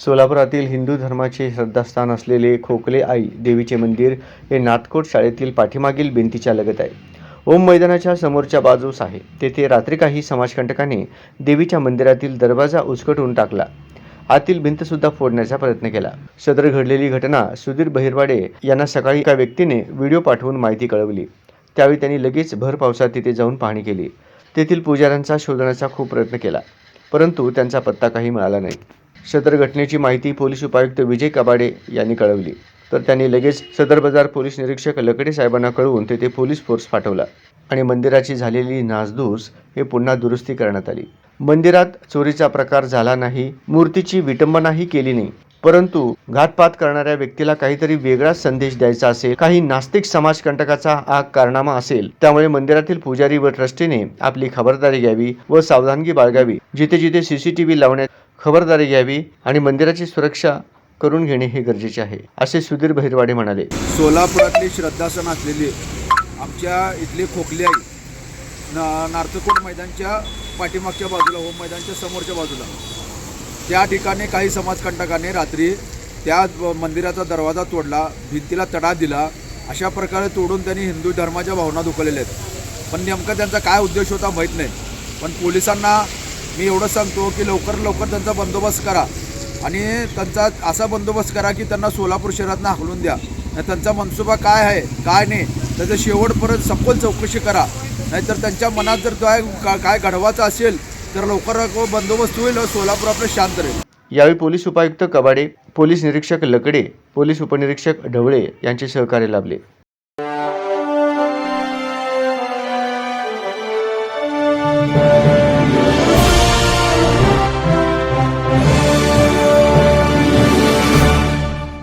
सोलापुरातील हिंदू धर्माचे श्रद्धास्थान असलेले खोकले आई देवीचे मंदिर हे नाथकोट शाळेतील पाठीमागील भिंतीच्या लगत आहे. ओम मैदानाच्या समोरच्या बाजूस आहे तेथे रात्री काही समाजकंटकाने देवीच्या मंदिरातील दरवाजा उचकटून टाकला. आतील भिंतसुद्धा फोडण्याचा प्रयत्न केला. सदर घडलेली घटना सुधीर बहिरवाडे यांना सकाळी एका व्यक्तीने व्हिडिओ पाठवून माहिती कळवली. त्यावेळी त्यांनी लगेच भर पावसात तिथे जाऊन पाहणी केली. तेथील पुजाऱ्यांचा शोधण्याचा खूप प्रयत्न केला परंतु त्यांचा पत्ता काही मिळाला नाही. सदर घटनेची माहिती पोलीस उपायुक्त विजय कबाडे यांनी कळवली. तर त्यांनी लगेच सदर बाजार पोलीस निरीक्षक लकडे साहेबांना कळवून तेथे पोलीस फोर्स पाठवला आणि मंदिराची झालेली नासधूस हे पुन्हा दुरुस्ती करण्यात आली. मंदिरात चोरीचा प्रकार झाला नाही मूर्तीची विटंबनाही केली नाही परंतु घातपात करणाऱ्या व्यक्तीला काहीतरी वेगळाच संदेश द्यायचा असेल काही नास्तिक समाजकंटकाचा हा कारनामा असेल त्यामुळे मंदिरातील पुजारी व ट्रस्टीने आपली खबरदारी घ्यावी व सावधानगी बाळगावी जिथे जिथे सीसीटीव्ही लावण्यात खबरदारी घ्यावी आणि मंदिराची सुरक्षा करून घेणे हे गरजेचे आहे असे सुधीर बहिरवाडे म्हणाले. सोलापुरातली श्रद्धासन असलेली आमच्या इथली खोकली आई ना नार्तकोट मैदानच्या पाठीमागच्या बाजूला होम मैदानच्या समोरच्या बाजूला. त्या ठिकाणी काही समाजकंटकाने रात्री त्या मंदिराचा दरवाजा तोडला भिंतीला तडा दिला अशा प्रकारे तोडून त्यांनी हिंदू धर्माच्या भावना दुखवलेल्या आहेत. पण नेमका त्यांचा काय उद्देश होता माहीत नाही. पण पोलिसांना मी एवढं सांगतो की लवकर लवकर त्यांचा बंदोबस्त करा. आणि त्यांचा असा बंदोबस्त करा की त्यांना सोलापूर शहरातनं हाकलून द्या. त्यांचा मनसुबा काय आहे काय नाही त्याचं शेवटपर्यंत सखोल चौकशी करा. नाहीतर त्यांच्या मनात जर काय का- काय घडवायचं असेल तर लवकर बंदोबस्त होईल सोलापूर आपलं शांत राहील. यावेळी पोलीस उपायुक्त कबाडे पोलीस निरीक्षक लकडे पोलीस उपनिरीक्षक ढवळे यांचे सहकार्य लाभले.